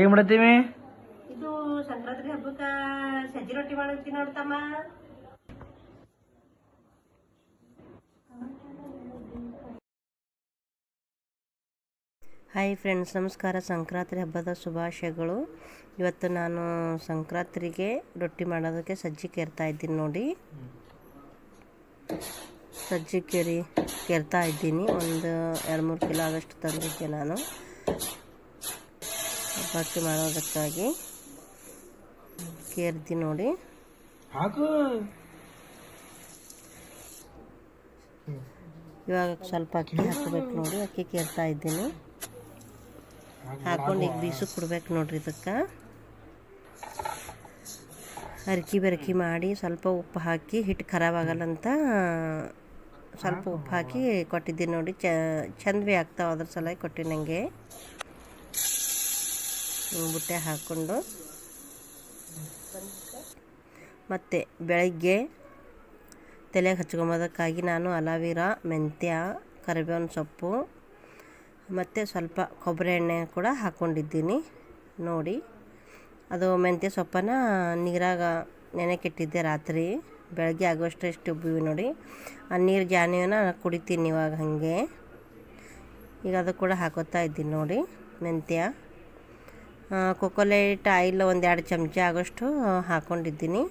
ಏನ್ ಮಾಡತ್ತೀವಿ? ಇದು ಸಂಕ್ರಾಂತಿ ಹಬ್ಬಕ್ಕ ಸಜ್ಜಿ ರೊಟ್ಟಿ ಮಾಡತ್ತಿ ನೋಡ್ತಮ್ಮ ಹಾಯ್ ಫ್ರೆಂಡ್ಸ್ ನಮಸ್ಕಾರ. ಸಂಕ್ರಾಂತಿ ಹಬ್ಬದ ಶುಭಾಶಯಗಳು. ಇವತ್ತು ನಾನು ಸಂಕ್ರಾಂತಿಗೆ ರೊಟ್ಟಿ ಮಾಡೋದಕ್ಕೆ ಸಜ್ಜಿ ಕೇರ್ತಾ ಇದ್ದೀನಿ ನೋಡಿ. ಸಜ್ಜಿ ಕೇರಿ ಕೇರ್ತಾ ಇದ್ದೀನಿ. ಒಂದು ಎರಡು ಮೂರು ಕಿಲೋ ಆದಷ್ಟು ತಂದಿದ್ದೆ ನಾನು. ಹಬ್ಬಕ್ಕೆ ಮಾಡೋದಕ್ಕಾಗಿ. ಕೇರ್ತಿ ನೋಡಿ. ಇವಾಗ ಸ್ವಲ್ಪ ಅಕ್ಕಿ ಹಾಕಬೇಕು ನೋಡಿ ಅಕ್ಕಿ ಕೇರ್ತಾ ಇದ್ದೀನಿ. ಹಾಕೊಂಡು ಈಗ ಬೀಸು ಕೊಡ್ಬೇಕು ನೋಡ್ರಿ ಇದಕ್ಕೆ. ಅರ್ಕಿ ಬೆರಕಿ ಮಾಡಿ ಸ್ವಲ್ಪ ಉಪ್ಪು ಹಾಕಿ ಹಿಟ್ಟು ಖರಾಬ್ ಆಗಲ್ಲಂತ ಸ್ವಲ್ಪ ಉಪ್ಪು ಹಾಕಿ ಕೊಟ್ಟಿದ್ದೀನಿ ನೋಡಿ. ಚ ಚಂದ ಭೀ ಆಗ್ತಾವೆ ಅದ್ರ ಸಲುವಾಗಿ ಕೊಟ್ಟಿನಂಗೆ ನನಗೆ ಬುಟ್ಟೆ ಹಾಕ್ಕೊಂಡು ಮತ್ತು ಬೆಳಗ್ಗೆ ತಲೆಗೆ ಹಚ್ಕೊಂಬೋದಕ್ಕಾಗಿ ನಾನು ಅಲಾವೀರ, ಮೆಂತ್ಯ, ಕರಿಬೇವಿನ ಸೊಪ್ಪು, ಮತ್ತು ಸ್ವಲ್ಪ ಕೊಬ್ಬರಿ ಎಣ್ಣೆ ಕೂಡ ಹಾಕ್ಕೊಂಡಿದ್ದೀನಿ. ನೋಡಿ, ಅದು ಮೆಂತ್ಯ ಸೊಪ್ಪನ್ನ ನೀರಾಗ ನೆನೆಕಿಟ್ಟಿದ್ದೆ ರಾತ್ರಿ. ಬೆಳಗ್ಗೆ ಆಗುವಷ್ಟು ಎಷ್ಟು ಉಬ್ಬಿವಿ ನೋಡಿ. ಆ ನೀರು ಜಾನಿಯನ್ನ ಕುಡಿತೀನಿ ಇವಾಗ ಹಾಗೆ. ಈಗ ಅದು ಕೂಡ ಹಾಕೋತಾ ಇದ್ದೀನಿ ನೋಡಿ, ಮೆಂತ್ಯ. ಕೊಕೊಲೇಟ್ ಆಯಿಲ್ ಒಂದು ಎರಡು ಚಮಚ ಆಗೋಷ್ಟು ಹಾಕ್ಕೊಂಡಿದ್ದೀನಿ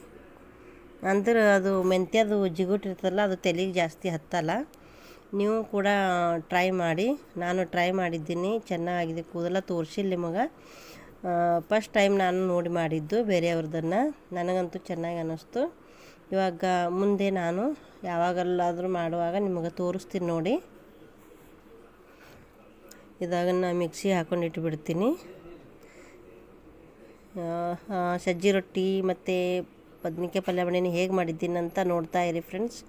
ಅಂದ್ರೆ ಅದು ಮೆಂತ್ಯದು ಜಿಗುಟ್ ಇರ್ತಲ್ಲ ಅದು ತಲೆಗೆ ಜಾಸ್ತಿ ಹತ್ತಲ್ಲ. ನೀವು ಕೂಡ ಟ್ರೈ ಮಾಡಿ. ನಾನು ಟ್ರೈ ಮಾಡಿದ್ದೀನಿ, ಚೆನ್ನಾಗಿದೆ, ಕೂದಲ ತೋರಿಸಿಲ್ಲ ನಿಮಗೆ ಫಸ್ಟ್ ಟೈಮ್ ನಾನು ನೋಡಿ ಮಾಡಿದ್ದು ಬೇರೆಯವ್ರದನ್ನು. ನನಗಂತೂ ಚೆನ್ನಾಗಿ ಅನ್ನಿಸ್ತು ಇವಾಗ ಮುಂದೆ ನಾನು ಯಾವಾಗಲ್ಲಾದರೂ ಮಾಡುವಾಗ ನಿಮಗೆ ತೋರಿಸ್ತೀನಿ ನೋಡಿ. ಇದಾಗನ್ನು ಮಿಕ್ಸಿ ಹಾಕೊಂಡು ಇಟ್ಬಿಡ್ತೀನಿ ಸಜ್ಜಿ ರೊಟ್ಟಿ ಮತ್ತು ಬದ್ನಿಕಾಯಿ ಪಲ್ಯ ಮಾಡೀನಿ ಹೇಗೆ ಮಾಡಿದ್ದೀನಿ ಅಂತ ನೋಡ್ತಾ ಇರಿ ಫ್ರೆಂಡ್ಸ್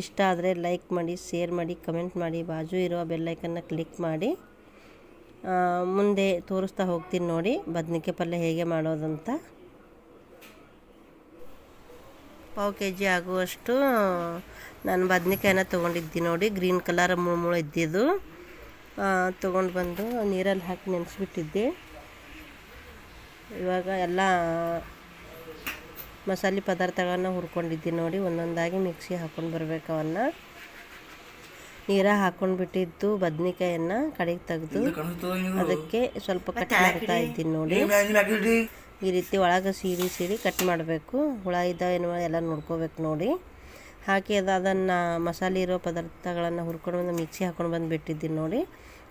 ಇಷ್ಟ ಆದರೆ ಲೈಕ್ ಮಾಡಿ ಶೇರ್ ಮಾಡಿ ಕಮೆಂಟ್ ಮಾಡಿ. ಬಾಜು ಇರೋ ಬೆಲ್ಲೈಕನ್ನ ಕ್ಲಿಕ್ ಮಾಡಿ. ಮುಂದೆ ತೋರಿಸ್ತಾ ಹೋಗ್ತೀನಿ ನೋಡಿ ಬದ್ನಿಕಾಯಿ ಪಲ್ಯ ಹೇಗೆ ಮಾಡೋದಂತ. ಪಾವು ಕೆ ಜಿ ಆಗುವಷ್ಟು ನಾನು ಬದ್ನಿಕಾಯಿನ ತೊಗೊಂಡಿದ್ದೀನಿ ನೋಡಿ ಗ್ರೀನ್ ಕಲರ್ ಮುಳು ಮುಳು ಇದ್ದಿದ್ದು. ತೊಗೊಂಡು ಬಂದು ನೀರಲ್ಲಿ ಹಾಕಿ ನೆನೆಸ್ಬಿಟ್ಟಿದ್ದೆ. ಇವಾಗ ಎಲ್ಲ ಮಸಾಲೆ ಪದಾರ್ಥಗಳನ್ನ ಹುರ್ಕೊಂಡಿದ್ದೀನಿ ನೋಡಿ ಒಂದೊಂದಾಗಿ ಮಿಕ್ಸಿ ಹಾಕ್ಕೊಂಡು ಬರಬೇಕು ಅವನ್ನ. ನೀರ ಹಾಕ್ಕೊಂಡು ಬಿಟ್ಟಿದ್ದು ಬದ್ನಿಕಾಯನ್ನು ಕಡೆಗೆ ತೆಗೆದು ಅದಕ್ಕೆ ಸ್ವಲ್ಪ ಕಟ್ ಮಾಡ್ತಾ ಇದ್ದೀನಿ ನೋಡಿ. ಈ ರೀತಿ ಒಳಗೆ ಸೀಡಿ ಸೀಡಿ ಕಟ್ ಮಾಡಬೇಕು. ಹುಳ ಇದ್ದಾವೇನೋ ಎಲ್ಲ ನೋಡ್ಕೋಬೇಕು ನೋಡಿ. ಹಾಕಿ ಅದು ಅದನ್ನು ಮಸಾಲೆ ಇರೋ ಪದಾರ್ಥಗಳನ್ನು ಹುರ್ಕೊಂಡು ಬಂದು ಮಿಕ್ಸಿ ಹಾಕ್ಕೊಂಡು ಬಂದು ಬಿಟ್ಟಿದ್ದೀನಿ ನೋಡಿ.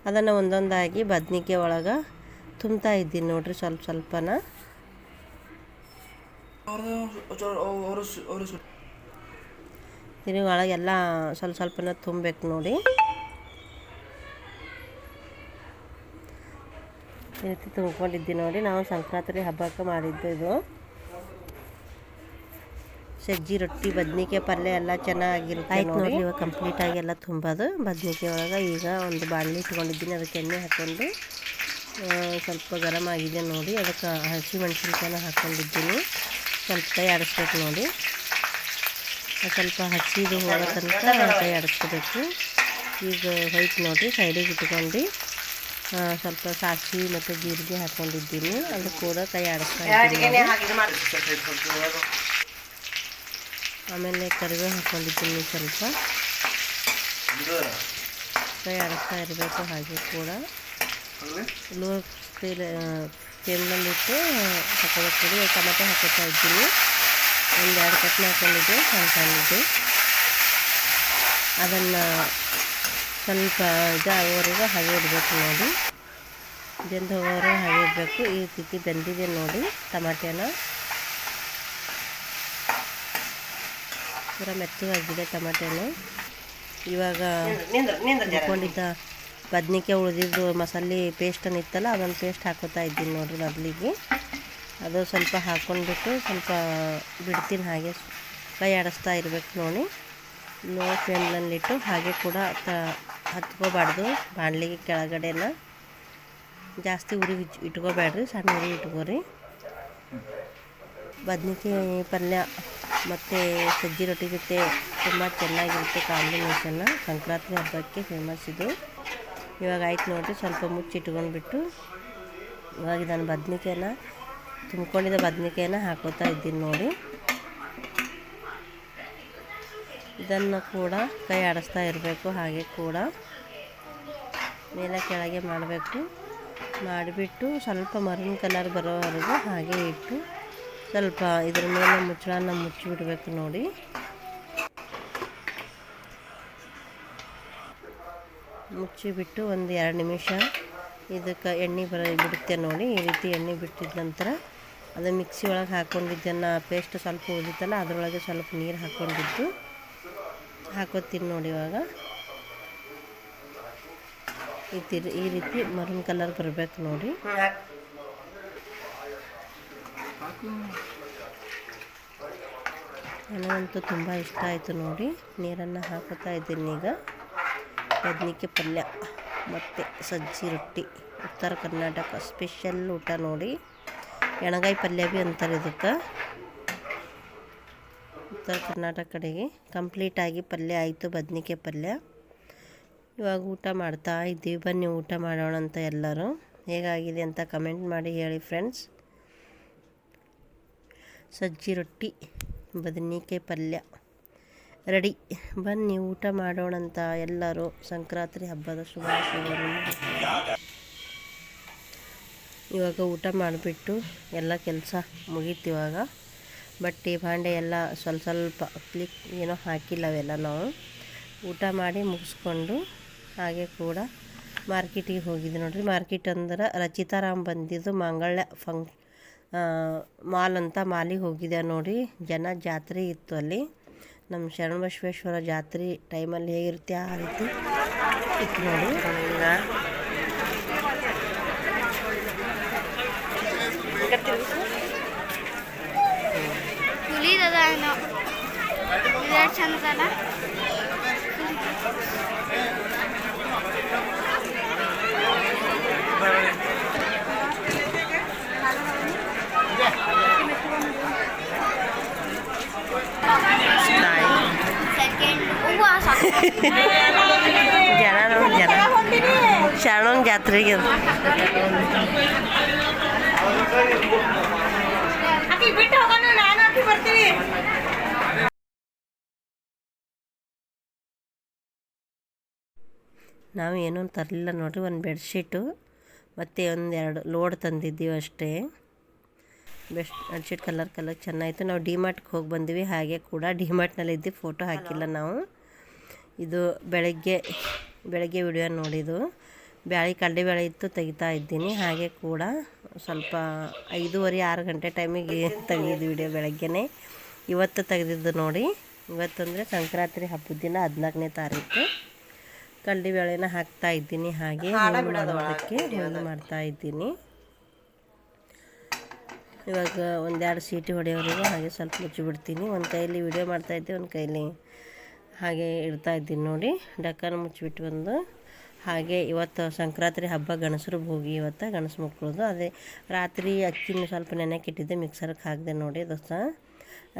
ಅದನ್ನು ಒಂದೊಂದಾಗಿ ಬದ್ನಿಕಾಯಿ ಒಳಗೆ ತುಂಬ್ತಾ ಇದ್ದೀನಿ ನೋಡ್ರಿ ಸ್ವಲ್ಪ ಸ್ವಲ್ಪನ. ತಿರುಗಿ ಒಳಗೆಲ್ಲ ಸ್ವಲ್ಪ ಸ್ವಲ್ಪನ ತುಂಬಬೇಕು ನೋಡಿ. ಈ ರೀತಿ ತುಂಬ್ಕೊಂಡಿದ್ದೀನಿ ನೋಡಿ. ನಾವು ಸಂಕ್ರಾಂತಿ ಹಬ್ಬಕ್ಕೆ ಮಾಡಿದ್ದು ಇದು. ಸಜ್ಜಿ ರೊಟ್ಟಿ ಬದ್ನಿಕಾಯಿ ಪಲ್ಯ ಎಲ್ಲ ಚೆನ್ನಾಗಿರುತ್ತೆ ನೋಡಿ. ಇವಾಗ ಕಂಪ್ಲೀಟಾಗಿ ಎಲ್ಲ ತುಂಬೋದು. ಬದ್ನಿಕಾಯಿ ಒಳಗೆ ಈಗ ಒಂದು ಬಾಣಲಿ ಇಟ್ಕೊಂಡಿದ್ದೀನಿ. ಅದಕ್ಕೆ ಎಣ್ಣೆ ಹಾಕ್ಕೊಂಡು ಸ್ವಲ್ಪ ಗರಮ್ ಆಗಿದೆ ನೋಡಿ. ಅದಕ್ಕೆ ಹಸಿ ಮೆಣಸಿನ್ಕಾಯನ್ನ ಹಾಕ್ಕೊಂಡಿದ್ದೀನಿ. ಸ್ವಲ್ಪ ಕೈ ಆಡಿಸ್ಬೇಕು ನೋಡಿ. ಸ್ವಲ್ಪ ಹಸಿದು ಹೋಗೋ ತನಕ ಕೈ ಆಡಿಸ್ಕೋಬೇಕು. ಈಗ ಹೊಯ್ತು ನೋಡಿ ಸೈಡಿಗೆ ಇಟ್ಕೊಂಡು ಸ್ವಲ್ಪ ಸಾಸಿವೆ ಮತ್ತು ಜೀರಿಗೆ ಹಾಕೊಂಡಿದ್ದೀನಿ ಅದು ಕೂಡ ಕೈ ಆಡಿಸ್ತಾ ಇದ್ದೀನಿ ಆಮೇಲೆ ಕರಿಬೇವು ಹಾಕ್ಕೊಂಡಿದ್ದೀನಿ ಸ್ವಲ್ಪ. ಕೈ ಆಡಿಸ್ತಾ ಇರಬೇಕು ಹಾಗೆ ಕೂಡ. ಲೋ ಫ್ಲೇಮ್ನಲ್ಲಿಟ್ಟು ಹಾಕೋಬೇಕು ಟೊಮೆಟೊ ಹಾಕೋತಾ ಇದ್ದೀನಿ. ಒಂದು ಎರಡು ಕಟ್ ಹಾಕೊಂಡಿದ್ದೆ ಸಣ್ಣ ಸಣ್ಣದ್ದು ಅದನ್ನು ಸ್ವಲ್ಪ ಇದಾಗೋವರೆಗೂ ಹಾಗೆ ಇಡಬೇಕು ನೋಡಿ. ಬೆಂದು ಹೋಗೋವರೆಗೂ ಹಾಗೆ ಇಡಬೇಕು. ಈ ರೀತಿ ಬೆಂದಿದೆ ನೋಡಿ ಟಮಾಟೆನ. ಪೂರ ಮೆತ್ತಗಾಗಿದೆ ಟಮಾಟೆನು. ಇವಾಗ ಇಟ್ಕೊಂಡಿದ್ದ ಬದ್ನಿಕಾಯಿ ಉಳಿದಿದ್ದು ಮಸಾಲೆ ಪೇಸ್ಟನ್ನು ಇತ್ತಲ್ಲ ಅದೊಂದು ಪೇಸ್ಟ್ ಹಾಕೋತಾ ಇದ್ದೀನಿ ನೋಡಿರಿ ಮೊದಲಿಗೆ. ಅದು ಸ್ವಲ್ಪ ಹಾಕ್ಕೊಂಡ್ಬಿಟ್ಟು ಸ್ವಲ್ಪ ಬಿಡ್ತೀನಿ ಹಾಗೆ ಕೈ ಆಡಿಸ್ತಾ ಇರಬೇಕು ನೋಡಿ. ಲೋ ಫ್ಲೇಮ್ನಲ್ಲಿಟ್ಟು ಹಾಗೆ ಕೂಡ ತ ಹತ್ಕೋಬಾರ್ದು ಬಾಣಲಿಗೆ ಕೆಳಗಡೆನ. ಜಾಸ್ತಿ ಉರಿ ಇಟ್ಕೋಬೇಡ್ರಿ, ಸಣ್ಣ ಉರಿ ಇಟ್ಕೋರಿ. ಬದ್ನಿಕಾಯಿ ಪಲ್ಯ ಮತ್ತು ಸಜ್ಜಿ ರೊಟ್ಟಿ ಜೊತೆ ತುಂಬ ಚೆನ್ನಾಗಿರುತ್ತೆ ಕಾಂಬಿನೇಷನ್ನ ಸಂಕ್ರಾಂತಿ ಹಬ್ಬಕ್ಕೆ ಫೇಮಸ್ ಇದು. ಇವಾಗ ಆಯ್ತು ನೋಡಿರಿ, ಸ್ವಲ್ಪ ಮುಚ್ಚಿಟ್ಕೊಂಡ್ಬಿಟ್ಟು ಇವಾಗ ನಾನು ಬದ್ನಿಕಾಯನ್ನ ತುಂಬ್ಕೊಂಡಿದ್ದ ಬದ್ನಿಕಾಯನ್ನ ಹಾಕೋತಾ ಇದ್ದೀನಿ ನೋಡಿ. ಇದನ್ನು ಕೂಡ ಕೈ ಆಡಿಸ್ತಾ ಇರಬೇಕು, ಹಾಗೆ ಕೂಡ ಮೇಲೆ ಕೆಳಗೆ ಮಾಡಬೇಕು. ಮಾಡಿಬಿಟ್ಟು ಸ್ವಲ್ಪ ಮರುನ್ ಕಲರ್ ಬರೋವರೆಗೂ ಹಾಗೆ ಇಟ್ಟು ಸ್ವಲ್ಪ ಇದ್ರ ಮೇಲೆ ಮುಚ್ಚಳನ ಮುಚ್ಚಿಬಿಡ್ಬೇಕು ನೋಡಿ. ಮುಚ್ಚಿಬಿಟ್ಟು ಒಂದು ಎರಡು ನಿಮಿಷ ಇದಕ್ಕೆ ಎಣ್ಣೆ ಬರ ಬಿಡುತ್ತೆ ನೋಡಿ, ಈ ರೀತಿ ಎಣ್ಣೆ ಬಿಟ್ಟಿದ ನಂತರ ಅದು ಮಿಕ್ಸಿ ಒಳಗೆ ಹಾಕ್ಕೊಂಡಿದ್ದನ್ನು ಪೇಸ್ಟ್ ಸ್ವಲ್ಪ ಉಳಿತಲ್ಲ ಅದರೊಳಗೆ ಸ್ವಲ್ಪ ನೀರು ಹಾಕ್ಕೊಂಡಿದ್ದು ಹಾಕೋತೀನಿ ನೋಡಿ ಇವಾಗ. ಈ ಈ ರೀತಿ ಮರುನ್ ಕಲರ್ ಬರಬೇಕು ನೋಡಿ. ನನಗಂತೂ ತುಂಬ ಇಷ್ಟ ಆಯಿತು ನೋಡಿ, ನೀರನ್ನು ಹಾಕುತ್ತಾ ಇದ್ದೀನಿ ಈಗ. ಬದ್ನಿಕಾಯಿ ಪಲ್ಯ, ಮತ್ತು ಸಜ್ಜಿ ರೊಟ್ಟಿ. ಉತ್ತರ ಕರ್ನಾಟಕ ಸ್ಪೆಷಲ್ ಊಟ ನೋಡಿ. ಎಣಗಾಯಿ ಪಲ್ಯ ಭೀ ಅಂತಾರೆ ಇದಕ್ಕೆ. ಉತ್ತರ ಕರ್ನಾಟಕ ಕಡೆಗೆ ಕಂಪ್ಲೀಟಾಗಿ ಪಲ್ಯ ಆಯಿತು ಬದ್ನಿಕಾಯಿ ಪಲ್ಯ. ಇವಾಗ ಊಟ ಮಾಡ್ತಾ ಇದ್ದೀವಿ. ಬನ್ನಿ ಊಟ ಮಾಡೋಣ ಅಂತ ಎಲ್ಲರೂ. ಹೇಗಾಗಿದೆ ಅಂತ ಕಮೆಂಟ್ ಮಾಡಿ ಹೇಳಿ ಫ್ರೆಂಡ್ಸ್ ಸಜ್ಜಿ ರೊಟ್ಟಿ ಬದನೆಕಾಯಿ ಪಲ್ಯ. ರೆಡಿ. ಬನ್ನಿ, ಊಟ ಮಾಡೋಣ ಅಂತ ಎಲ್ಲರೂ ಸಂಕ್ರಾಂತಿ ಹಬ್ಬದ ಶುಭಾಶಯಗಳು ಇವಾಗ ಊಟ ಮಾಡಿಬಿಟ್ಟು ಎಲ್ಲ ಕೆಲಸ ಮುಗೀತು ಇವಾಗ. ಬಟ್ಟೆ, ಭಾಂಡೆ ಎಲ್ಲ ಸ್ವಲ್ಪ ಸ್ವಲ್ಪ ಕ್ಲಿಕ್ ಏನೋ ಹಾಕಿಲ್ಲ ಅವೆಲ್ಲ ನಾವು. ಊಟ ಮಾಡಿ ಮುಗಿಸ್ಕೊಂಡು ಹಾಗೆ ಕೂಡ ಮಾರ್ಕೆಟಿಗೆ ಹೋಗಿದ್ದೆ ನೋಡಿರಿ. ಮಾರ್ಕೆಟ್ ಅಂದ್ರೆ ರಚಿತಾರಾಮ್ ಬಂದಿದ್ದು ಮಂಗಳ ಫಂಕ್ ಮಾಲ್ ಅಂತ ಮಾಲಿಗೆ ಹೋಗಿದ್ದೆ ನೋಡಿ. ಜನ ಜಾತ್ರೆ ಇತ್ತು ಅಲ್ಲಿ. ನಮ್ಮ ಶರಣ ಬಸವೇಶ್ವರ ಜಾತ್ರೆ ಟೈಮಲ್ಲಿ ಹೇಗಿರುತ್ತೆ ಆ ರೀತಿ ಇತ್ತು ನೋಡಿ. ಚಂದ ಜನ ಜಾತ್ರೆಗೆ. ಬಿಟ್ಟು ನಾವು ಏನೂ ತರಲಿಲ್ಲ ನೋಡಿರಿ, ಒಂದು ಬೆಡ್ಶೀಟು, ಮತ್ತು ಒಂದು ಎರಡು ಲೋಡ್ ತಂದಿದ್ದೀವಿ ಅಷ್ಟೇ ಬೆಸ್ಟ್ ಬೆಡ್ಶೀಟ್ ಕಲರ್ ಕಲರ್ ಚೆನ್ನಾಗಿತ್ತು ನಾವು ಡಿಮಾರ್ಟ್ಗೆ ಹೋಗಿ ಬಂದ್ವಿ, ಹಾಗೆ ಕೂಡ ಡಿಮಾರ್ಟ್ನಲ್ಲಿ ಇದ್ದು ಫೋಟೋ ಹಾಕಿಲ್ಲ ನಾವು ಇದು ಬೆಳಗ್ಗೆ ಬೆಳಗ್ಗೆ ವಿಡಿಯೋ ನೋಡಿದ್ದು. ಬ್ಯಾಳಿ ಕಡಲೆಬೇಳೆ ಇತ್ತು ತೆಗಿತಾ ಇದ್ದೀನಿ. ಹಾಗೆ ಕೂಡ ಸ್ವಲ್ಪ ಐದೂವರೆ ಆರು ಗಂಟೆ ಟೈಮಿಗೆ ತೆಗೆದಿದ್ದು ವಿಡಿಯೋ ಬೆಳಗ್ಗೆನೇ. ಇವತ್ತು ತೆಗೆದಿದ್ದು ನೋಡಿ. ಇವತ್ತಂದರೆ ಸಂಕ್ರಾಂತಿ ಹಬ್ಬದ ದಿನ ಹದಿನಾಲ್ಕನೇ ತಾರೀಕು. ಕಡಲೆಬೇಳೆನ ಹಾಕ್ತಾ ಇದ್ದೀನಿ. ಹಾಗೆ ಅದಕ್ಕೆ ಮಾಡೋದಕ್ಕೆ ಮಾಡ್ತಾ ಇದ್ದೀನಿ. ಇವಾಗ ಒಂದೆರಡು ಸೀಟಿ ಹೊಡೆಯೋರಿಗೆ ಹಾಗೆ ಸ್ವಲ್ಪ ಮುಚ್ಚಿಬಿಡ್ತೀನಿ. ಒಂದು ಕೈಯಲ್ಲಿ ವಿಡಿಯೋ ಮಾಡ್ತಾಯಿದ್ದೆ ಒಂದು ಕೈಲಿ ಹಾಗೆ ಇಡ್ತಾ ಇದ್ದೀನಿ ನೋಡಿ. ಡಕ್ಕನ ಮುಚ್ಚಿಬಿಟ್ಟು ಬಂದು ಹಾಗೆ ಇವತ್ತು ಸಂಕ್ರಾಂತಿ ಹಬ್ಬ, ಗಣಸರು ಭೋಗಿ ಇವತ್ತು, ಗಣಸು ಮಕ್ಕಳದು. ಅದೇ ರಾತ್ರಿ ಅಕ್ಕಿನ ಸ್ವಲ್ಪ ನೆನೆಕ್ಕೆ ಇಟ್ಟಿದ್ದೆ ಮಿಕ್ಸರ್ಗೆ ಹಾಕಿದೆ ನೋಡಿ ದೋಸ್ತ.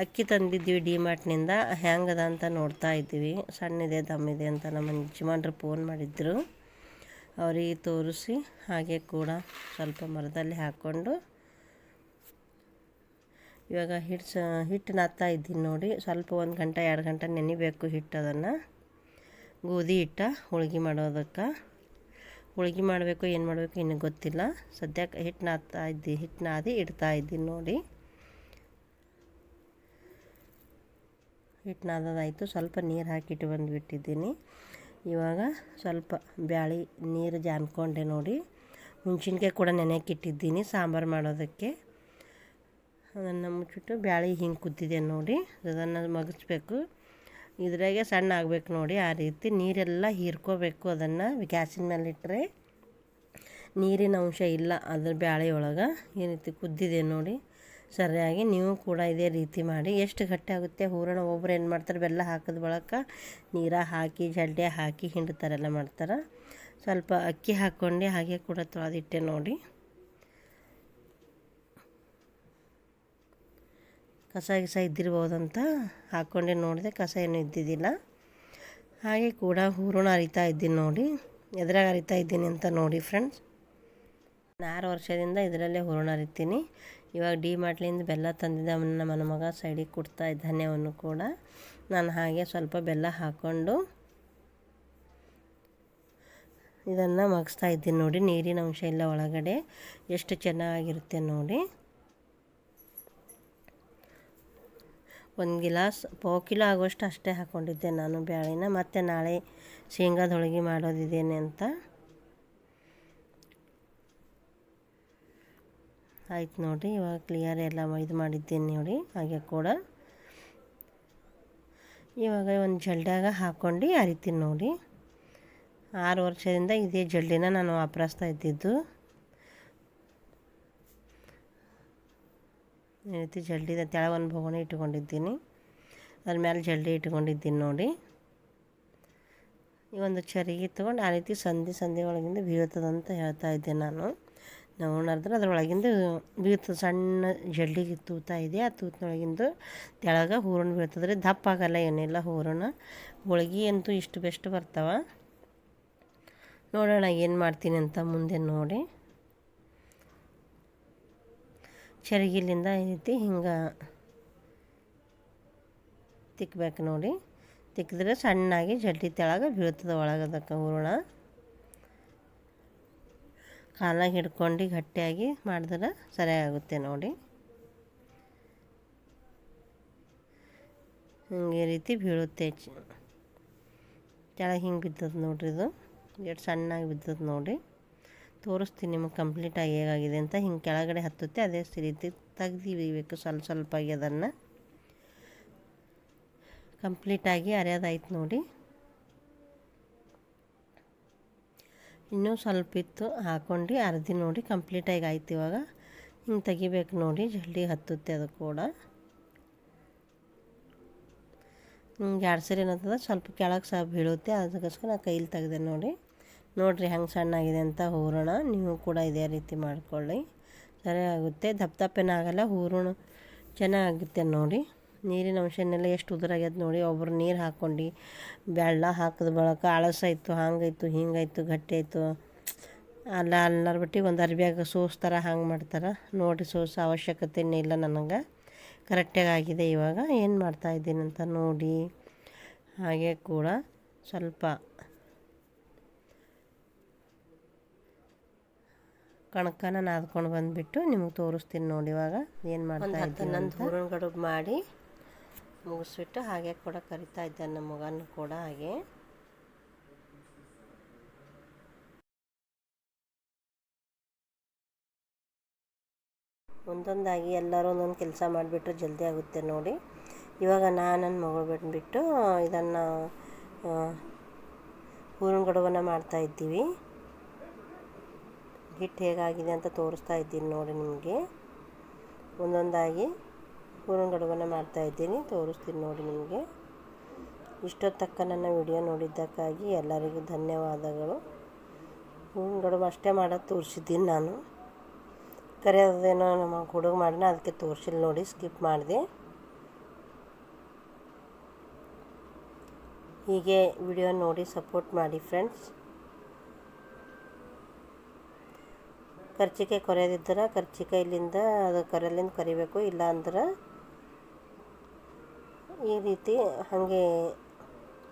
ಅಕ್ಕಿ ತಂದಿದ್ದೀವಿ ಡಿಮಾರ್ಟ್ನಿಂದ ಹ್ಯಾಂಗದ ಅಂತ ನೋಡ್ತಾ ಇದ್ದೀವಿ. ಸಣ್ಣಿದೆ ದಮ್ಮಿದೆ ಅಂತ ನಮ್ಮ ಯಜಮಾನ್ರು ಫೋನ್ ಮಾಡಿದ್ರು. ಅವರಿಗೆ ತೋರಿಸಿ, ಹಾಗೆ ಕೂಡ ಸ್ವಲ್ಪ ಮರದಲ್ಲಿ ಹಾಕ್ಕೊಂಡು ಇವಾಗ ಹಿಟ್ಟು ಸ ಹಿಟ್ಟು ನಾದ್ತಾ ಇದ್ದೀನಿ ನೋಡಿ. ಸ್ವಲ್ಪ ಒಂದು ಗಂಟೆ, ಎರಡು ಗಂಟೆ ನೆನಿಬೇಕು ಹಿಟ್ಟು ಅದನ್ನು. ಗೋಧಿ ಹಿಟ್ಟ ಹೋಳ್ಗೆ ಮಾಡೋದಕ್ಕೆ. ಹೋಳ್ಗೆ ಮಾಡಬೇಕು, ಏನು ಮಾಡಬೇಕು ಇನ್ನೂ ಗೊತ್ತಿಲ್ಲ. ಸದ್ಯಕ್ಕೆ ಹಿಟ್ಟು ನಾದ್ತಾ ಇದ್ದಿ ಹಿಟ್ಟು ನಾದಿ ಇಡ್ತಾ ಇದ್ದೀನಿ ನೋಡಿ. ಹಿಟ್ಟು ನಾದೋದಾಯಿತು. ಸ್ವಲ್ಪ ನೀರು ಹಾಕಿಟ್ಟು ಬಂದುಬಿಟ್ಟಿದ್ದೀನಿ. ಇವಾಗ ಸ್ವಲ್ಪ ಬ್ಯಾಳಿ ನೀರು ಜಾನ್ಕೊಂಡೆ ನೋಡಿ. ಹುಣ್ಸಿನ್ಕಾಯಿ ಕೂಡ ನೆನೆಯಕ್ಕೆ ಇಟ್ಟಿದ್ದೀನಿ ಸಾಂಬಾರು ಮಾಡೋದಕ್ಕೆ. ಅದನ್ನು ಮುಚ್ಚಿಟ್ಟು ಬ್ಯಾಳಿ ಹಿಂಗೆ ಕುದ್ದಿದೆ ನೋಡಿ. ಅದನ್ನು ಮಗಚ್ಬೇಕು. ಇದ್ರಾಗೆ ಸಣ್ಣ ಆಗಬೇಕು ನೋಡಿ ಆ ರೀತಿ. ನೀರೆಲ್ಲ ಹೀರ್ಕೋಬೇಕು ಅದನ್ನು. ಗ್ಯಾಸಿನ ಮೇಲೆ ಇಟ್ಟರೆ ನೀರಿನ ಅಂಶ ಇಲ್ಲ ಅದ್ರ ಬ್ಯಾಳೆ ಒಳಗೆ. ಈ ರೀತಿ ಕುದ್ದಿದೆ ನೋಡಿ. ಸರಿಯಾಗಿ ನೀವು ಕೂಡ ಇದೇ ರೀತಿ ಮಾಡಿ. ಎಷ್ಟು ಗಟ್ಟಿ ಆಗುತ್ತೆ? ಹೂರಣ ಒಬ್ಬರು ಏನು ಮಾಡ್ತಾರೆ? ಬೆಲ್ಲ ಹಾಕಿದ ಬಳಕ ನೀರ ಹಾಕಿ, ಜಡ್ಡೆ ಹಾಕಿ ಹಿಂಡ್ತಾರೆಲ್ಲ ಮಾಡ್ತಾರೆ. ಸ್ವಲ್ಪ ಅಕ್ಕಿ ಹಾಕ್ಕೊಂಡು ಹಾಗೆ ಕೂಡ ತೊಳೆದಿಟ್ಟೆ ನೋಡಿ. ಕಸ ಗಿಸ ಇದ್ದಿರ್ಬೋದಂತ ಹಾಕ್ಕೊಂಡೆ ನೋಡಿದೆ, ಕಸ ಏನೂ ಇದ್ದಿದ್ದಿಲ್ಲ. ಹಾಗೆ ಕೂಡ ಹೂರಣ ಅರಿತಾ ಇದ್ದೀನಿ ನೋಡಿ, ಎದ್ರಾಗ ಅರಿತಾ ಇದ್ದೀನಿ ಅಂತ ನೋಡಿ ಫ್ರೆಂಡ್ಸ್ ಆರು ವರ್ಷದಿಂದ ಇದರಲ್ಲೇ ಹೂರಣ ಅರಿತೀನಿ ಇವಾಗ ಡಿ ಮಾಟ್ಲಿಂದ ಬೆಲ್ಲ ತಂದಿದ್ದ ನನ್ನ ಮಗ ಸೈಡಿಗೆ ಕೊಡ್ತಾ ಇದ್ದಾನೆ ಅವನು ಕೂಡ. ನಾನು ಹಾಗೆ ಸ್ವಲ್ಪ ಬೆಲ್ಲ ಹಾಕ್ಕೊಂಡು ಇದನ್ನು ಮಗಿಸ್ತಾ ಇದ್ದೀನಿ ನೋಡಿ, ನೀರಿನ ಅಂಶ ಇಲ್ಲ ಒಳಗಡೆ ಎಷ್ಟು ಚೆನ್ನಾಗಿರುತ್ತೆ ನೋಡಿ. ಒಂದು ಗಿಲಾಸ್, ಪಾವು ಕಿಲೋ ಆಗುವಷ್ಟು ಅಷ್ಟೇ ಹಾಕ್ಕೊಂಡಿದ್ದೆ ನಾನು ಬ್ಯಾಳಿನ. ಮತ್ತು ನಾಳೆ ಶೇಂಗಾದ ಹೋಳಿಗೆ ಮಾಡೋದಿದ್ದೇನೆ ಅಂತ. ಆಯ್ತು ನೋಡಿ, ಇವಾಗ ಕ್ಲಿಯರ್ ಎಲ್ಲ ಇದು ಮಾಡಿದ್ದೀನಿ ನೋಡಿ, ಹಾಗೆ ಕೂಡ. ಇವಾಗ ಒಂದು ಜಲ್ಡ್ಯಾಗ ಹಾಕ್ಕೊಂಡು ಅರಿತೀನಿ ನೋಡಿ. ಆರು ವರ್ಷದಿಂದ ಇದೇ ಜಲ್ಡಿನ ನಾನು ವಾಪರಿಸ್ತಾ ಇದ್ದಿದ್ದು. ಈ ರೀತಿ ಜಲ್ಡಿದ ತೆಳ ಒಂದು ಬೋಗಣಿ ಇಟ್ಕೊಂಡಿದ್ದೀನಿ ಅದ್ರ ಮೇಲೆ ಜಲ್ಡಿ ಇಟ್ಕೊಂಡಿದ್ದೀನಿ ನೋಡಿ. ಈ ಒಂದು ಚರಿಗೆ ತೊಗೊಂಡು ಆ ರೀತಿ ಸಂಧಿ ಸಂಧಿ ಒಳಗಿಂದ ಬೀಳ್ತದಂತ ಹೇಳ್ತಾ ಇದ್ದೆ ನಾನು. ನಾವು ನೋಡಿದ್ರೆ ಅದರೊಳಗಿಂದ ಬೀಳ್ತದೆ ಸಣ್ಣ ಜಲ್ಡಿಗೆ ತೂತಾ ಇದೆ. ಆ ತೂತಿನೊಳಗಿಂದ ತೆಳಗ ಹೂರಣ ಬೀಳ್ತದೆ ರೀ. ದಪ್ಪ ಆಗಲ್ಲ ಏನಿಲ್ಲ ಹೂರಣ. ಹೋಳಿಗೆ ಅಂತೂ ಇಷ್ಟು ಬೆಸ್ಟ್ ಬರ್ತಾವ. ನೋಡೋಣ ಏನು ಮಾಡ್ತೀನಿ ಅಂತ ಮುಂದೆ ನೋಡಿ. ಚರಗಿಲಿಂದ ಈ ರೀತಿ ಹಿಂಗೆ ತಿಕ್ಕಬೇಕು ನೋಡಿ. ತಿಕ್ಕಿದ್ರೆ ಸಣ್ಣಾಗಿ ಜಡ್ಡಿ ತೆಳಗೆ ಬೀಳ್ತದೆ ಒಳಗದಕ್ಕೆ ಹೂರಣ. ಕಾಲಾಗಿ ಹಿಡ್ಕೊಂಡು ಗಟ್ಟಿಯಾಗಿ ಮಾಡಿದ್ರೆ ಸರಿಯಾಗುತ್ತೆ ನೋಡಿ. ಹಿಂಗೆ ರೀತಿ ಬೀಳುತ್ತೆ. ಕೆಳಗೆ ಹಿಂಗೆ ಬಿದ್ದದ ನೋಡ್ರಿ ಇದು. ಎಷ್ಟು ಸಣ್ಣಾಗಿ ಬಿದ್ದದ ನೋಡಿ. ತೋರಿಸ್ತೀನಿ ನಿಮಗೆ ಕಂಪ್ಲೀಟಾಗಿ ಹೇಗಾಗಿದೆ ಅಂತ. ಹಿಂಗೆ ಕೆಳಗಡೆ ಹತ್ತುತ್ತೆ, ಅದೇ ರೀತಿ ತೆಗ್ದಿಬೇಕು ಸ್ವಲ್ಪ ಸ್ವಲ್ಪಾಗಿ ಅದನ್ನು. ಕಂಪ್ಲೀಟಾಗಿ ಅರೆಯೋದಾಯ್ತು ನೋಡಿ. ಇನ್ನೂ ಸ್ವಲ್ಪ ಇತ್ತು ಹಾಕ್ಕೊಂಡು ಅರ್ದಿ ನೋಡಿ ಕಂಪ್ಲೀಟಾಗಿ ಆಯ್ತು ಇವಾಗ. ಹಿಂಗೆ ತೆಗಿಬೇಕು ನೋಡಿ, ಜಲ್ದಿ ಹತ್ತುತ್ತೆ ಅದು ಕೂಡ. ಹಿಂಗೆ ಎರಡು ಸರಿ ಏನಂತದ ಸ್ವಲ್ಪ ಕೆಳಗೆ ಸಹ ಬೀಳುತ್ತೆ, ಅದಕ್ಕೋಸ್ಕರ ನಾನು ಕೈಲಿ ತೆಗ್ದೆ ನೋಡಿ. ನೋಡಿರಿ ಹೆಂಗೆ ಸಣ್ಣಾಗಿದೆ ಅಂತ ಹೂರಣ. ನೀವು ಕೂಡ ಇದೇ ರೀತಿ ಮಾಡಿಕೊಳ್ಳಿ. ಸರಿ ಆಗುತ್ತೆ. ದಪ್ಪ ದಪ್ಪೇನ ಆಗಲ್ಲ. ಹೂರಣ ಚೆನ್ನಾಗುತ್ತೆ ನೋಡಿ. ನೀರಿನ ಅಂಶನೆಲ್ಲ ಎಷ್ಟು ಉದುರಾಗ್ಯದ ನೋಡಿ. ಒಬ್ಬರು ನೀರು ಹಾಕ್ಕೊಂಡು ಬೆಳ್ಳ ಹಾಕಿದ ಬಳಕ ಅಳಸಾಯ್ತು ಹಾಗಾಯ್ತು ಹಿಂಗಾಯ್ತು ಗಟ್ಟಿ ಆಯಿತು. ಅಲ್ಲ, ಅಲ್ಲರ ಬಿಟ್ಟು ಒಂದು ಅರ್ಬಿಯಾಗ ಥರ ಹಂಗೆ ಮಾಡ್ತಾರೆ. ನೋಡಿ ಸೋಸ್ ಅವಶ್ಯಕತೆನೇ ಇಲ್ಲ ನನಗೆ. ಕರೆಕ್ಟಾಗಿ ಆಗಿದೆ ಇವಾಗ. ಏನು ಮಾಡ್ತಾಯಿದ್ದೀನಿ ಅಂತ ನೋಡಿ. ಹಾಗೆ ಕೂಡ ಸ್ವಲ್ಪ ಕಣಕನ ನಾದ್ಕೊಂಡು ಬಂದ್ಬಿಟ್ಟು ನಿಮಗೆ ತೋರಿಸ್ತೀನಿ ನೋಡಿ ಇವಾಗ. ಏನು ಮಾಡ್ತಾ ಇದ್ದೀನಿ ಅಂತ? ಹೂರಣ ಗಡುಬು ಮಾಡಿ ಮುಗಿಸ್ಬಿಟ್ಟು ಹಾಗೆ ಕೂಡ ಕರಿತಾ ಇದ್ದ ನಮ್ಮ ಮಗನೂ ಕೂಡ ಹಾಗೆ. ಒಂದೊಂದಾಗಿ ಎಲ್ಲರೂ ಒಂದೊಂದು ಕೆಲಸ ಮಾಡಿಬಿಟ್ಟು ಜಲ್ದಿ ಆಗುತ್ತೆ ನೋಡಿ. ಇವಾಗ ನಾನು ನನ್ನ ಮಗಳು ಬಂದುಬಿಟ್ಟು ಇದನ್ನು ಹೂರಣ ಗಡುಗನ್ನ ಮಾಡ್ತಾ ಇದ್ದೀವಿ. ಹಿಟ್ಟು ಹೇಗಾಗಿದೆ ಅಂತ ತೋರಿಸ್ತಾ ಇದ್ದೀನಿ ನೋಡಿ ನಿಮಗೆ. ಒಂದೊಂದಾಗಿ ಹೂರಣ ಮಾಡ್ತಾ ಇದ್ದೀನಿ, ತೋರಿಸ್ತೀನಿ ನೋಡಿ ನಿಮಗೆ. ಇಷ್ಟೊತ್ತಕ್ಕ ನನ್ನ ವಿಡಿಯೋ ನೋಡಿದ್ದಕ್ಕಾಗಿ ಎಲ್ಲರಿಗೂ ಧನ್ಯವಾದಗಳು. ಹೂರಣ ಗಡುಬು ಅಷ್ಟೇ ಮಾಡೋದು ತೋರಿಸಿದ್ದೀನಿ ನಾನು. ಕರೆಯೋದೇನೋ ನಮ್ಮ ಹುಡುಗ ಮಾಡಿನ ಅದಕ್ಕೆ ತೋರಿಸಿಲ್ಲ ನೋಡಿ, ಸ್ಕಿಪ್ ಮಾಡಿದೆ. ಹೀಗೆ ವಿಡಿಯೋ ನೋಡಿ ಸಪೋರ್ಟ್ ಮಾಡಿ ಫ್ರೆಂಡ್ಸ್. ಕರ್ಚಿಕಾಯಿ ಕೊರೆಯೋದಿದ್ರೆ ಕರ್ಚಿಕಾಯಿಲಿಂದ ಅದು ಕರೆಯಲಿಂದ ಕರಿಬೇಕು, ಇಲ್ಲ ಅಂದ್ರೆ ಈ ರೀತಿ ಹಾಗೆ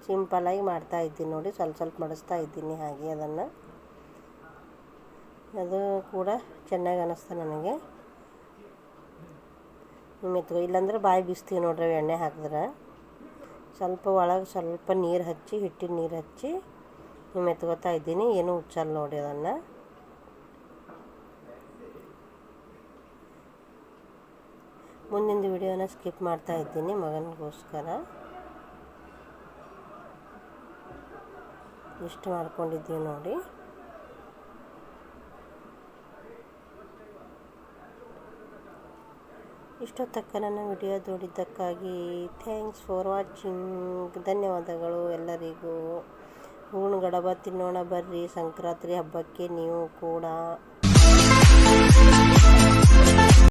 ಸಿಂಪಲಾಗಿ ಮಾಡ್ತಾ ಇದ್ದೀನಿ ನೋಡಿ, ಸ್ವಲ್ಪ ಸ್ವಲ್ಪ ಮಾಡಿಸ್ತಾ ಇದ್ದೀನಿ ಹಾಗೆ ಅದನ್ನು. ಅದು ಕೂಡ ಚೆನ್ನಾಗಿ ಅನ್ನಿಸ್ತು ನನಗೆ. ಮೆತ್ಕೊ ಇಲ್ಲಾಂದ್ರೆ ಬಾಯಿ ಬಿಸ್ತೀವಿ ನೋಡ್ರಿ ಎಣ್ಣೆ ಹಾಕಿದ್ರೆ. ಸ್ವಲ್ಪ ಒಳಗೆ ಸ್ವಲ್ಪ ನೀರು ಹಚ್ಚಿ, ಹಿಟ್ಟಿನ ನೀರು ಹಚ್ಚಿ ಮೆತ್ಕೋತಾ ಇದ್ದೀನಿ, ಏನೂ ಹುಚ್ಚಲ್ಲ ನೋಡಿ ಅದನ್ನು. ಮುಂದಿನ ವಿಡಿಯೋನ ಸ್ಕಿಪ್ ಮಾಡ್ತಾ ಇದ್ದೀನಿ ಮಗನಿಗೋಸ್ಕರ. ಇಷ್ಟು ಮಾಡ್ಕೊಂಡಿದ್ದೀವಿ ನೋಡಿ. ಇಷ್ಟೊತ್ತಕ್ಕ ನನ್ನ ವಿಡಿಯೋ ನೋಡಿದ್ದಕ್ಕಾಗಿ ಥ್ಯಾಂಕ್ಸ್ ಫಾರ್ ವಾಚಿಂಗ್. ಧನ್ಯವಾದಗಳು ಎಲ್ಲರಿಗೂ. ಹೂಣ್ ಗಡಬ ತಿನ್ನೋಣ ಬರ್ರಿ. ಸಂಕ್ರಾಂತಿ ಹಬ್ಬಕ್ಕೆ ನೀವು ಕೂಡ.